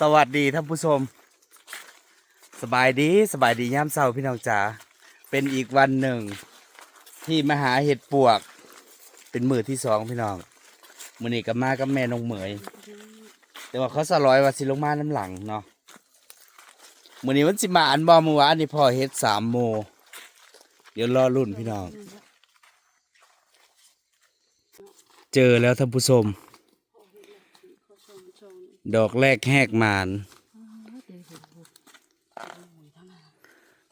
สวัสดีท่านผู้ชม สบายดีสบายดีย่ามเช้าพี่น้องจ๋าเป็นอีกวันหนึ่ง ที่มาหาเห็ดปวก เป็นมือที่สองพี่น้องมือนี้กับมากับแม่นงเหมย แต่ว่าเขาสลอยว่าสิลงมาน้ำหลังเนาะมือนี้มันสิมาอันบอมือวานนี่พอเฮ็ดสามโม เดี๋ยวรอรุ่นพี่น้อง เจอแล้วท่านผู้ชม ดอกแรกแหกมาน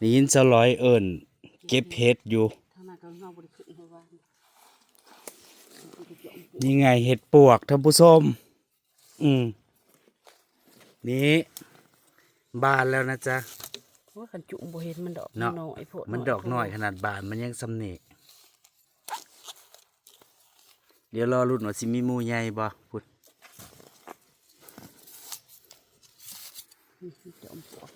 นี่ยินสลอยเอิญเก็บเห็ดอยู่ทางนั้นก็เงาบริขึ้นเพราะว่านี่ไงเห็ดปวกท่านผู้ชมอืมนี่บานแล้วนะจ๊ะว่าขันจุ่มบ่เห็นมันดอกเนาะน้อยโพดมันดอกน้อยขนาดบานมันยังสำเนกเดี๋ยวรอรุ่นว่าสิมีหมูใหญ่บ่พุด จอมปลวก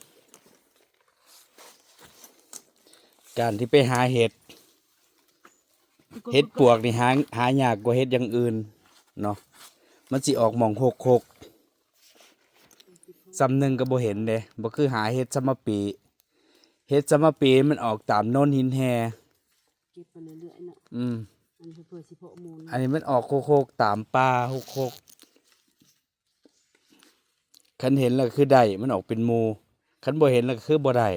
การที่ไปหาเห็ด เห็ดปวกนี่หาหายากกว่าเห็ดอย่างอื่นเนาะ มันสิออกหมองหกหกซำหนึ่งก็บ่เห็นเด้บ่คือหาเห็ดสมปีเห็ดสมปีมันออกตามโน่นหินแฮเก็บไปเรื่อยๆเนาะ อืมอันนี้มันออกโคกโคกๆตามป่าโคกโคกคันเห็นแล้วก็คือได้มันออกเป็นหมูคันบ่เห็นแล้วก็คือบ่ได้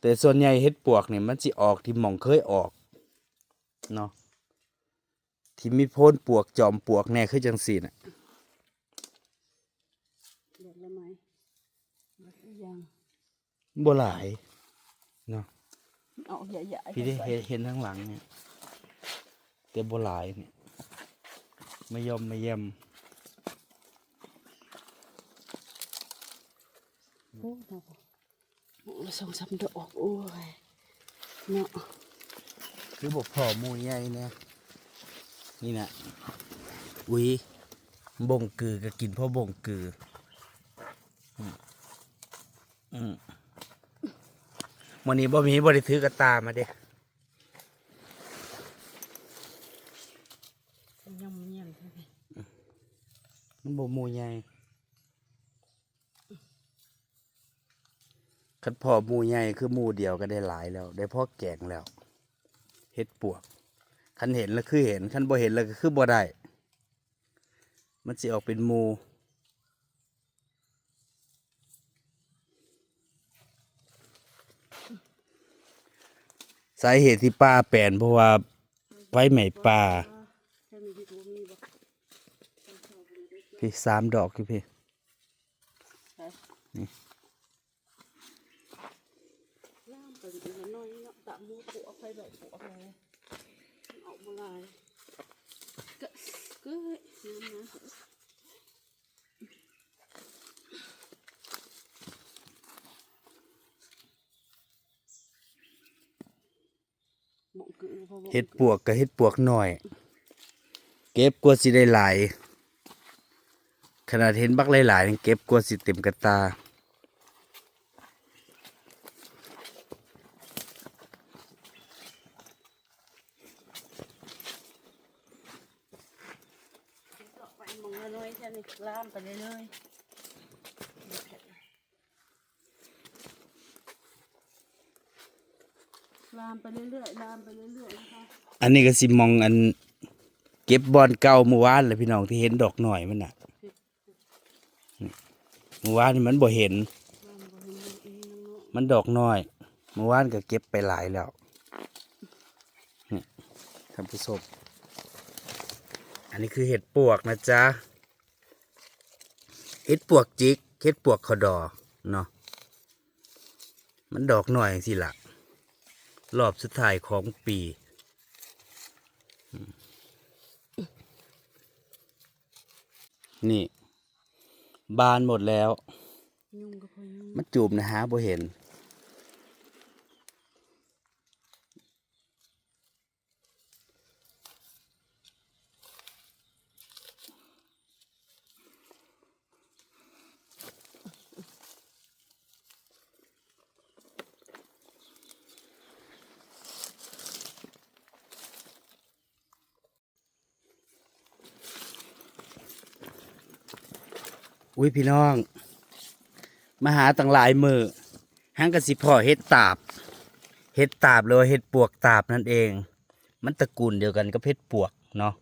แต่ส่วนใหญ่เห็ดปวกนี่มันสิออกที่หม่องเคยออกเนาะที่มีโพ้นปวกจอมปวกแน่คือจังซี่น่ะเด็ดแล้วไหมเด็ดหรือยังบ่หลายเนาะเอาใหญ่ๆพี่ได้ใส่เห็นเห็นข้างหลังเนี่ยแต่บ่หลายเนี่ยไม่ยอมไม่เยี่ยม โอ้โหโอ้สองสามดอกโอ้ยเนาะคือบอกพ่อหมูใหญ่เนี่ยนี่นะอุ้ยบ่งกือก็กินเพราะบ่งกืออืมอืมวันนี้บ่มีบ่ได้ถือกระตามาเด้ยำเยี่ยมใช่ไหมมันบ่หมูใหญ่ คันพ่อมูใหญ่คือมูเดียวก็ได้หลายแล้ว ได้พ่อแกงแล้วเฮ็ดปวกคันเห็นแล้วคือเห็นคันบ่เห็นแล้วก็คือบ่ได้มันสิออกเป็นมูสาเหตุที่ป้าแปลนเพราะว่าไฟไหม้ป่าค่มีที่ตัวมีบ่พี่สามดอกคือพี่ ใช่ย่ามไปอีกน้อยเนาะตะ มูปวกไปแบบปวกอะไรเอามาลายก็ก็น้ำนะเฮ็ดปวกกับเฮ็ดปวกหน่อย เก็บกลัวสิได้หลาย ขนาดเห็นบักหลายๆเก็บกลัวสิเต็มกระตา ไปมอง น้อยๆแค่นี้ล่ามไปเรื่อยๆลามไปเรื่อยๆลามไปเรื่อยๆนะคะอันนี้ก็สิมองอัน เก็บบอลเก่าเมื่อวานเลยพี่น้องที่เห็นดอกหน่อยมันน่ะนี่เมื่อวานนี่มันบ่เห็น ลามไปเรื่อยๆอีกน้องมันดอกน้อยเมื่อวานก็เก็บไปหลายแล้วนี่ท่านผู้ชมอันนี้คือเห็ดปวกนะจ๊ะ เห็ดปวกจิกเห็ดปวกขอดอเนาะมันดอกหน่อยสิละรอบสุดท้ายของปีอืมนี่ บานหมดแล้วๆยุ่งก็พอยุ่งมันจูบนะฮะบ่เห็น อุ้ยพี่น้อง มาหาตั้งหลายมือหังกระสิพ่อเฮ็ดตาบเฮ็ดตาบหรือว่าเฮ็ดปวกตาบนั่นเอง มันตระกูลเดียวกันกับเฮ็ดปวกเนาะ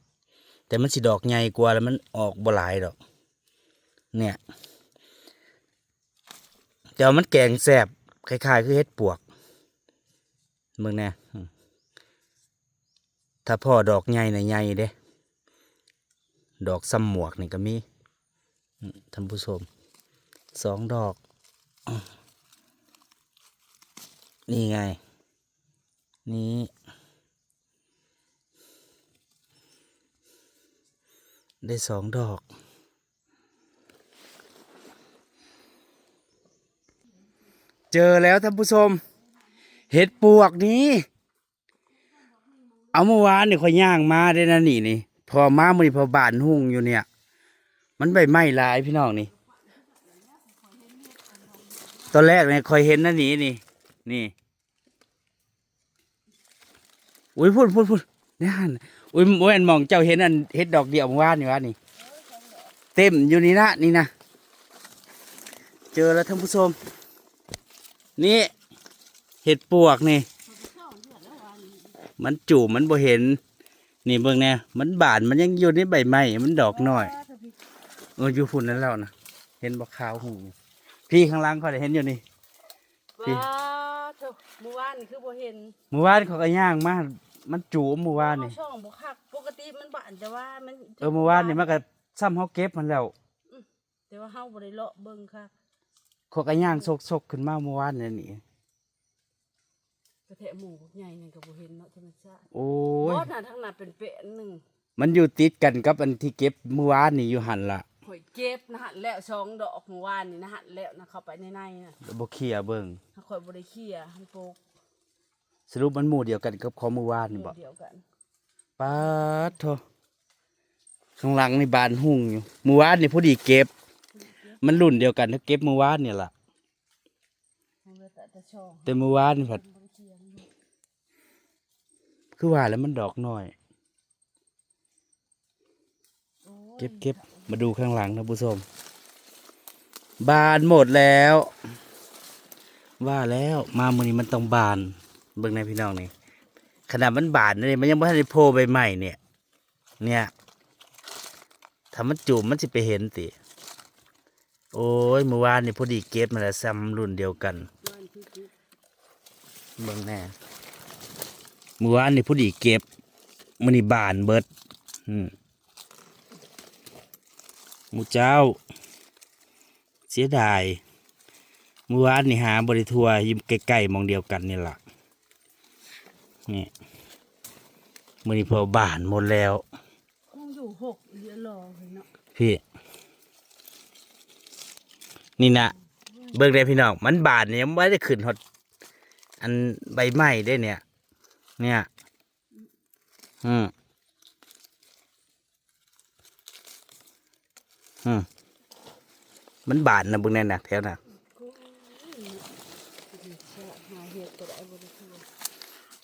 แต่มันสิดอกใหญ่กว่าแล้วมันออกบ่หลายดอก เนี่ยแต่ว่ามันแกงแซ่บคล้ายๆ คือเฮ็ดปวกมึงแน่ถ้าพ่อดอกใหญ่นะใหญ่เด้ ดอกซ้ำหมวกนี่ก็มี ท่านผู้ชมสองดอก นี่ไง นี่ได้สองดอกเจอแล้วท่านผู้ชม เห็ดปวกนี้ เอาเมื่อวานนี่ข่อยย่างมาได้นะนี่นี่ พอมามือนี้พอบานหุ่งอยู่เนี่ย มันใบไม้ลายพี่น้องนี่ ตอนแรกเนี่ยคอยเห็นนั่นนี่นี่ นี่ อุ้ยพูดพูดพูดนี่ฮันอุ้ยโอ้ยอันมองเจ้าเห็นอันเห็ดดอกเดียวเมื่อวานนี่วะนี่ เต็มอยู่นี่นะนี่นะ เจอแล้วท่านผู้ชม นี่เห็ดปวกนี่ มันจู่มันบ่เห็น นี่เบิ่งแน่มันบานมันยังอยู่ในใบไม้มันดอกน้อย เอออยู่ฝุ่นนั่นแล้วนะเห็นบ่ขาวหูพี่ข้างล่างเขาได้เห็นอยู่นี่ พี่ ว้าเถอะเมื่อวานนี่คือบ่เห็นเมื่อวานเขาก็ย่างมามันจู่เมื่อวานนี่เอช่องบ่คักปกติมันบ้านแต่ว่ามันเออเมื่อวานนี่มันก็ซ้ำเขาเก็บมันแล้วแต่ว่าเฮาบ่ได้เลาะเบิ่งค่ะเขาก็ย่างซกๆขึ้นมาเมื่อวานนี่นี่กระแทะหมูพวกใหญ่นี่ก็บ่เห็นเนาะธรรมชาติโอ้บ่ยน่ะทางนั้นเป็นเปะหนึงมันอยู่ติดกันกับอันที่เก็บเมื่อวานนี่อยู่หันละ หอยเก็บนะฮะแล้วสองดอกเมื่อวานนี่นะฮะแล้วนะเข้าไปในในน่ะบ่เคลียร์เบิ่งถ้าข่อยบ่ได้เคลียร์มันโปกสรุปมันหมู่เดียวกันกับของเมื่อวานนี่บ่เดียวกันป๊าดโทข้างหลังนี่บานหุ่งอยู่เมื่อวานนี่พอดีเก็บ มันรุ่นเดียวกันที่เก็บเมื่อวานนี่ล่ะมันเหลือแต่แต่ช่องแต่เมื่อวานนี่ผัดบ่ได้เคลียร์มันอยู่คือว่าแล้วมันดอกน้อยโอ้ยเก็บเก็บ มาดูข้างหลังนะผู้ชมบานหมดแล้ว ว่าแล้วมามือนี้มันต้องบาน เบิ่งในพี่น้องนี่ขนาดมันบานเลยมันยังไม่ทันได้โผล่ใบใหม่เนี่ย เนี่ยถ้ามันจูบมันจะไปเห็นติโอ้ยเมื่อวานนี่พอดีเก็บมาแล้วซ้ำรุ่นเดียวกันบ้านคือคืองแน่เมื่อวานนี่พอดีเก็บมันนี่บานเบิด อืม มูเจ้า เสียดายเมื่อวานนี่หาบริทัวร์อยิมใกล้ๆหมองเดียวกันนี่ล่ะนี่มือนี้พอบานหมดแล้วคงอยู่หกเดือนรอเลยเนาะพี่ นี่นะเบิ่งได้พี่น้องมันบานเนี่ยยังไม่ได้ขึ้นหดอันใบไม้ได้เนี่ย เนี่ย อืม อืมมันบานนะบิ่งแน่นะแถวน่ะกูจะหาเห็ดก็ได้บ่ได้คือ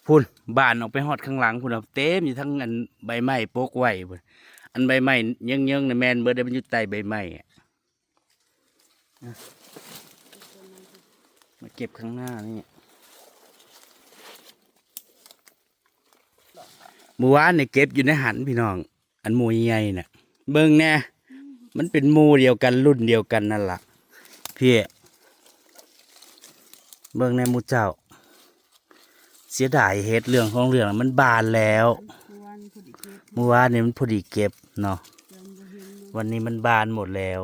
พุ่นบานออกไปหอดข้างหลังพุ่นเอาเต็มอยู่ทั้งอันใบไม้โปกไว้พุ่นอันใบไม้เยังยังๆนะแมนเบิดได้มันอยู่ใต้ใบไม้อะอะมาเก็บข้างหน้านี่เมื่อวานเนี่ยเก็บอยู่ในหันพี่น้อง อันมูใหญ่ๆน่ะเบิ่งแน่ มันเป็นหมูเดียวกันรุ่นเดียวกันนั่นล่ะพี่เบิ่งแน่หมูเจ้า เสียดายเฮ็ดเรื่องของเรื่องน่ะมันบานแล้ววันพอดีเก็บเมื่อวานนี้มันพอดีเก็บเนาะยังบ่เห็นเนาะวันนี้มันบานหมดแล้ว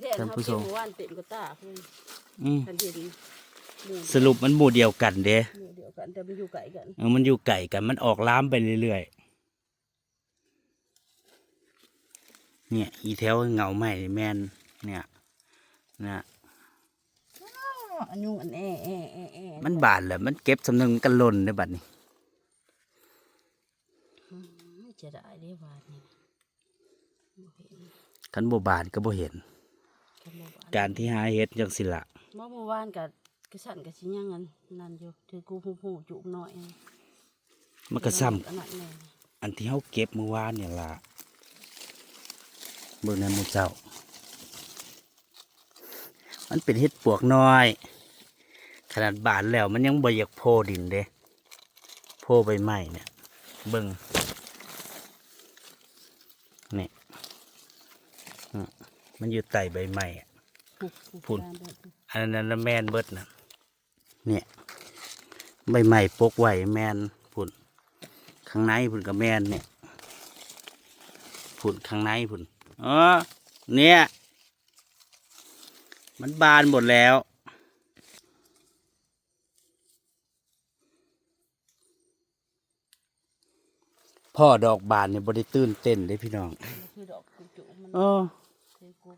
แท้ท่านเฮาผู้ชเก็บมเมื่อวานเต็มกระตาเพิ่นอืมทันเห็นหมู่สรุปมันหมู่เดียวกันเด้หมู่เดียวกันแต่มันอยู่ไกลกันเออมันอยู่ไก่กันมันออกล้ามไปเรื่อยๆ เนี่ย อีแถวเงาใหม่นี่แมนเนี่ยนะอันยุงอันแอแอแอแอมันบานแหละมันเก็บสำนึงกันหล่นในบัดนี้ไม่จะได้เด้บาดนี่บ่เห็นคันบ่บานก็บ่เห็นกันบ่บาดการที่หาเฮ็ดจังสิละเมื่อเมื่อวานกับกระสันกับชิยังกันนั่นอยู่ถือกูหูหูจุบหน่อยมันก็ซ้ำอันนั้นแน่อันที่เฮาเก็บเมื่อวานเนี่ยล่ะ เบิ่งในหมู่เจ้า มันเป็นเห็ดปวกน้อย ขนาดบานแล้วมันยังบ่อยากโพดินเด้โพใบไม้เนี่ย เบิ่งนี่อืมมันอยู่ใต้ใบไม้อะพุ่นอันนั้นน่ะแมนเบิดนะเนี่ยใบไม้ปกไว้แมนพุ่นข้างในพุ่นกับแมนเนี่ยพุ่นข้างในพุ่น อ๋อเนี่ย มันบานหมดแล้ว พ่อดอกบานเนี่ยบริตื่นเต้นเลยพี่น้องคือดอกกุจุมันเออเคยกุ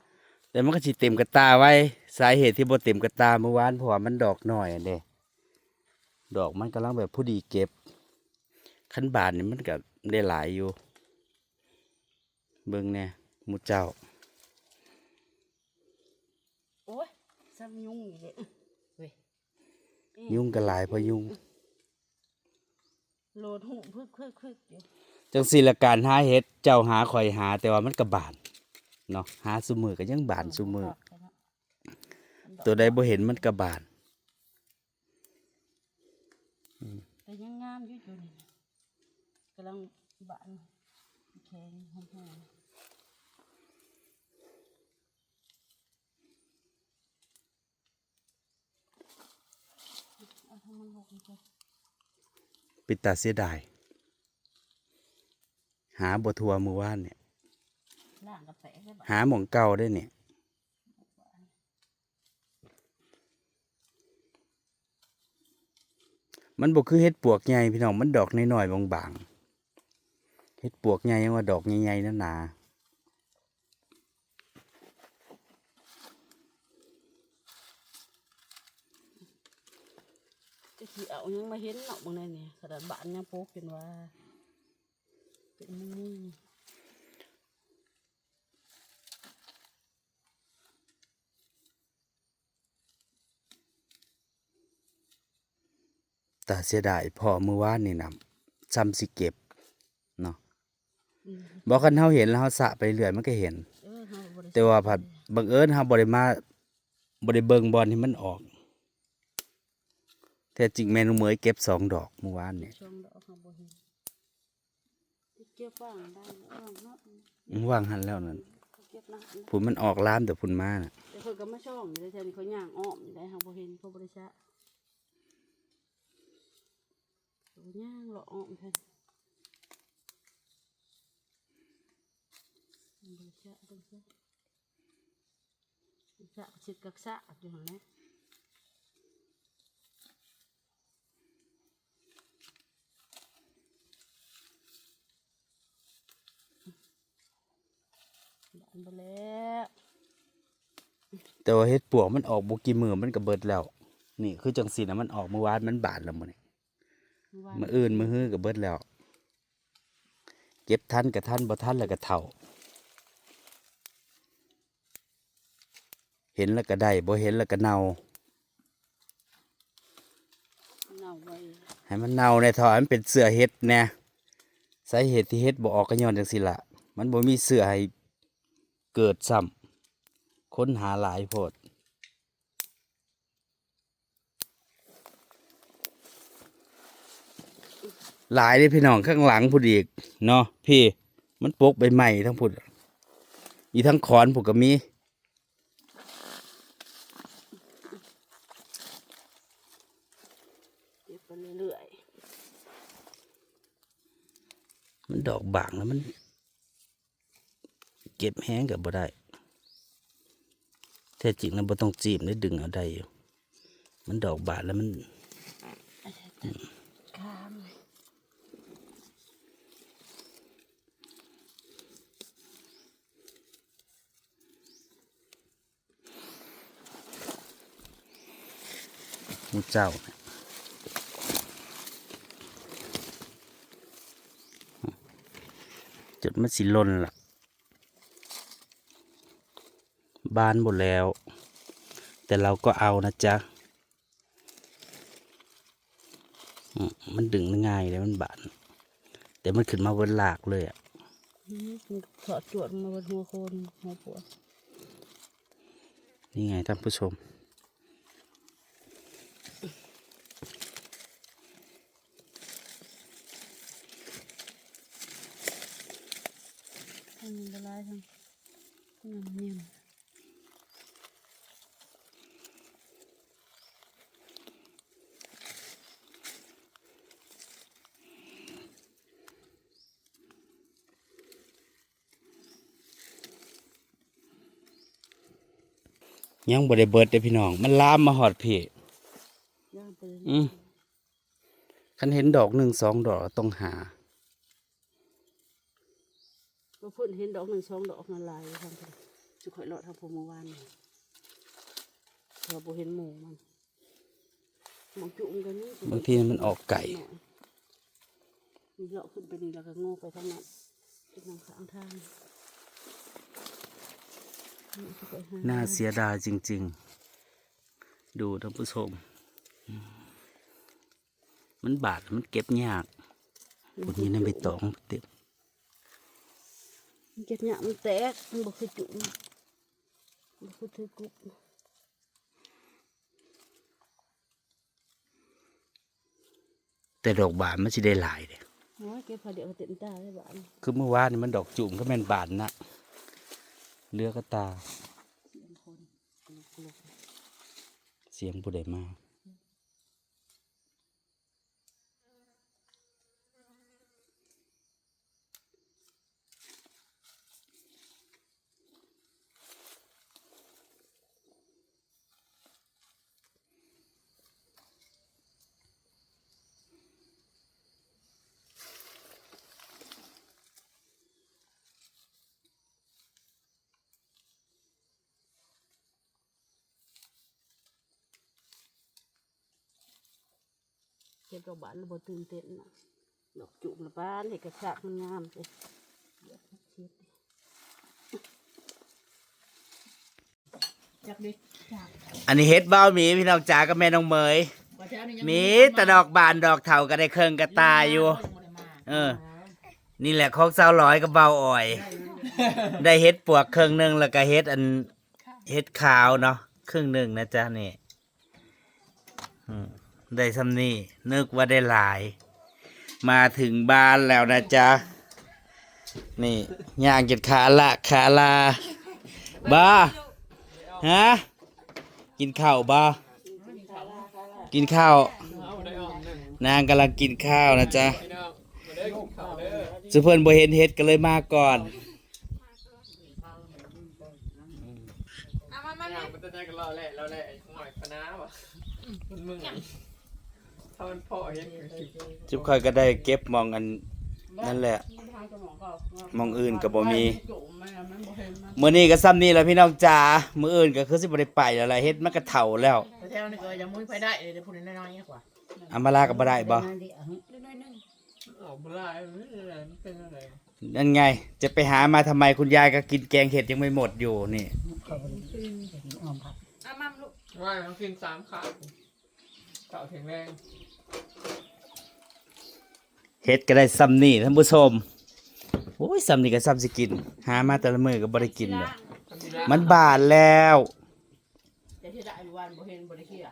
แต่มันก็สิเต็มกระตาไว้ สาเหตุที่บ่เต็มกระตาเมื่อวานเพราะว่ามันดอกน้อยอะเด้ดอกมันกำลังแบบผู้ดีเก็บ ขั้นบานนี่มันก็ได้หลายอยู่ เบิ่งเนี่ยห มูเจ้า โอ้ยซ้ำยุ่งอีกเลยเว้ยยุ่งก็หลายเพราะยุ่งโหลดหูพึกพึกพึกอยู่จังสิละการหาเห็ดเจ้าหาคอยหา แต่ว่ามันก็บานเนาะหาซุมือก็ยังบานซุมือตัวใดบ่เห็นมันก็บานแต่ยังงามอยู่อยู่นี่นะกำลังบานแข็งหอมๆเอาทำมัน หกเลยปิดตาเสียดาย หาบ่ทัวมือว่านเนี่ย ล่างกาแฟได้บ่หาหมองเก่าได้เนี่ย มันบอกคือเห็ดปวกใหญ่พี่น้องมันดอกน้อยๆบางๆเห็ดปวกใหญ่ยังว่าดอกใหญ่ๆนั่นนาจ เอายังมาเห็นเนาะบางในนี่ขนาดบ้านยังโป๊กจนว่า เป็นมึงนี่แต่เสียดายพ่อมือว่านนี่นำซ้ำสิเก็บเนาะอืมบอกกันเฮาเห็นแล้วเฮาสะไปเรื่อยมันก็เห็นเออเฮาบ่ได้แต่ว่าผัดบังเอิญเฮาบ่ได้มาบ่ได้เบิ่งบอลที่มันออก แต่จริงแม่นเหมยเก็บสองดอกเมื่อวานนี่ช่องดอกเฮาบ่เห็นเก็บฟังได้เออเนาะอืมว่างหันแล้วนั่นเขาเก็บนะผุนมันออกล้ามแต่ผุนมาน่ะแต่เพิ่นก็มาช่องอยู่ได้แทนเขาย่างอ้อมอยู่ได้เฮาบ่เห็นเขาบ่ได้ชะเขาย่างเลาะอ้อมแทนบ่ได้ชะเบิ่งซะชะชิดกักษะอยู่หั่นแหละ ไปแล้วแต่ว่าเฮ็ดปวกมันออกบ่กี่มือมันก็เบิดแล้ว นี่คือจังซี่นะมันออกเมื่อวานมันบานแล้วมื้อนี้ว่ามื้ออื่นมื้อฮื้อก็เบิดแล้ว เก็บทันก็ทันบ่ทันแล้วก็เฒ่า เห็นแล้วก็ได้บ่เห็นแล้วก็เน่าเน่าไว้ให้มันเน่าในท่อให้มันเป็นเสื้อเฮ็ดแน่สาเหตุที่เฮ็ดบ่ออกก็ย้อนจังซี่ล่ะมันบ่มีเสื้อให้ เกิดซ้ำค้นหาหลายโพดหลายเลยพี่น้องข้างหลังพูดอีกเนาะพี่ มันปกใบใหม่ทั้งพูดมีทั้งขอนผูกก็มีเก็บไปเรื่อยมันดอกบางแล้วมัน เก็บแห้งกับบ่ได้ แท้จริงแล้วบ่ต้องจีบได้ดึงเอาได้อยู่ มันดอกบานแล้วมันมูเจ้าจุดมันสิลนล่ะ บานหมดแล้ว แต่เราก็เอานะจ๊ะอืมมันดึงง่ายเลยมันบาน แต่มันขึ้นมาบนหลากเลยอะถอดจวดมาบนหัวโคนหัวปวดนี่ไงท่านผู้ชมทำมันละลายทั้งน้ำเนีย ยังบ่ได้เบิดเด้อพี่น้อง มันลามมาหอดพี่ย่างไปเลยอืมคันเห็นดอกหนึ่งสองดอกต้องหาก็เพิ่นเห็นดอกหนึ่งสองดอกมันลายทำไปจุข่อยเลาะทำผมเมื่อวานนี่เราบ่เห็นหมูมันหมองจุ่มกันนี่บางทีมันออกไก่มีเลาะขึ้นไปนี่แล้วก็โง่ไปทางนั้นเป็นทางข้างทาง นี่จุข่อยหน่าเสียดายจริง ๆ ดูท่านผู้ชม มันบาดมันเก็บยากพวกนี้นั่นไปตองเต็มมันเจ็บเนี่ยมันแตกมันบ่คือจุ่มบ่คือถือกุ๊บแต่ดอกบานมันสิได้หลายเด้โอ้ยเก็บพอเดี๋ยวก็เต็มตาเลยบ้านคือเมื่อวานนี่มันดอกจุ่มก็แม่นบานนะ เลือกก็ตา เสียงผู้ใดมา เก็บดอกบานแล้วบ่ตื่นเต้นนะดอกจุ่มละบ้านเห็ดกระชากมันงามเลยเดี๋ยวเช็ดดิจักดิจักอันนี้เฮ็ดเบ้าหมีพี่น้องจ๋ากับแม่น้องเหมยว่าเช้านี่ยังมีแต่ดอกบานดอกเถาก็ได้เครื่องกระตายอยู่ เออ นี่แหละของสาวร้อยกับเบาอ่อย ได้เฮ็ดปวกเครื่องหนึ่งแล้วก็เฮ็ดอันเฮ็ดขาวเนาะครึ่งหนึ่งนะจ๊ะนี่อืม ได้ซ้ำนี่นึกว่าได้หลาย มาถึงบ้านแล้วนะจ๊ะ นี่ย่างจิตขาละขาลาบ้าฮะกินข้าวบ้ากินข้าวนางกำลังกินข้าวนะจ๊ะสุเพิ่นบ่เห็นเฮ็ดก็เลยมาก่อน ถ้ามันพ่อเห็นก็คือจุบค่อยก็ได้เก็บมองอันนั่นแหละมองอื่นก็บ่มีจุ่มมันมันบ่เห็นมันมื้อนี้ก็ซ้ำนี่แหละพี่น้องจ๋ามื้ออื่นก็คือสิบ่ได้ไปแล้วล่ะเฮ็ดมันก็เฒ่าแล้วแต่แถวนี้ก็ยังมุ้ยไปได้เลยเดี๋ยวพูดน้อยๆกว่าอามาลาก็บ่ได้บ่น้อยๆนึงออกมาได้มันเป็นอะไรมันเป็นอะไรนั่นไง จะไปหามาทำไมคุณยายก็กินแกงเห็ดยังไม่หมดอยู่นี่อะมัมลูกว่าต้องกินสามขาเต่าแข็งแรง เฮ็ดก็ได้ซ้ำนี่ท่านผู้ชมโอ้ยซ้ำนี่ก็ซ้ำสิกิน หามาแต่ละมื้อก็บ่ได้กินเลยมันบาดแล้วแต่ที่ได้วันบ่เห็นบ่ได้เคีย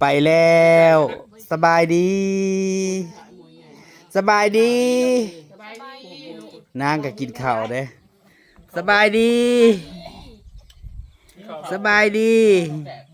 ไปแล้ว สบายดี สบายดี สบายดีลูกนางก็กินข้าวเด้สบายดี สบายดีแตก